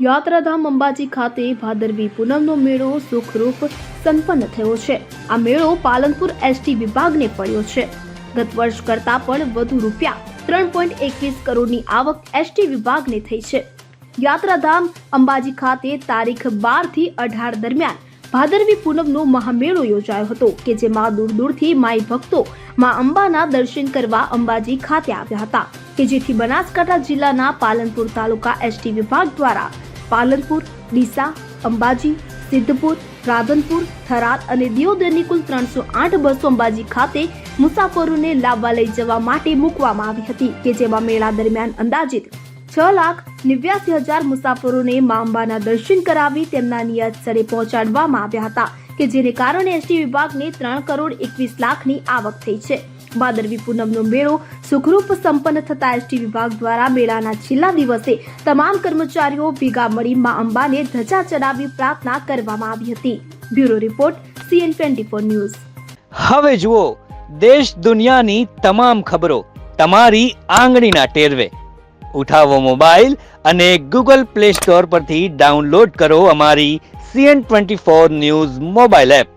યાત્રાધામ અંબાજી ખાતે ભાદરવી પૂનમનો મેળો સુખરૂપ સંપન્ન થયો છે. આ મેળો પાલનપુર એસટી વિભાગને પડ્યો છે. ગત વર્ષ કરતાં પણ વધુ રૂપિયા ત્રણ પોઈન્ટ એકવીસ કરોડની આવક એસટી વિભાગને થઈ છે. યાત્રાધામ અંબાજી ખાતે તારીખ બારથી અઢાર દરમિયાન ભાદરવી પૂનમનો મહામેળો યોજાયો હતો કે જેમાં દૂર દૂરથી માઈ ભક્તો માં અંબાના દર્શન કરવા અંબાજી ખાતે આવ્યા હતા કે જેથી બનાસકાંઠા જિલ્લાના પાલનપુર તાલુકા એસટી વિભાગ દ્વારા પાલનપુર, ડીસા, અંબાજી, સિદ્ધપુર, રાધનપુર, થરાદ અને દિયોદરની કુલ ત્રણસો આઠ બસો અંબાજી ખાતે મુસાફરોને લાવવા લઈ જવા માટે મૂકવામાં આવી હતી કે જેમાં મેળા દરમિયાન અંદાજિત છ લાખ નેવ્યાસી હજાર મુસાફરોને મા અંબાના દર્શન કરાવી તેમના નિયત સ્થળે પહોંચાડવામાં આવ્યા હતા કે જેને કારણે એસટી વિભાગને ત્રણ કરોડ એકવીસ લાખની આવક થઈ છે. ભાદરવી પૂનમનો મેળો સુખરૂપ સંપન્ન થતા એસટી વિભાગ દ્વારા મેળાના છેલ્લા દિવસે તમામ કર્મચારીઓ ભેગા મળી મા અંબાને ધજા ચડાવી પ્રાર્થના કરવામાં આવી હતી. Bureau report, CN twenty four news. હવે જુઓ, દેશ દુનિયાની તમામ ખબરો તમારી આંગળીના ટેરવે. ઉઠાવો મોબાઈલ અને ગૂગલ પ્લે સ્ટોર પરથી ડાઉનલોડ કરો અમારી CN twenty four news mobile app.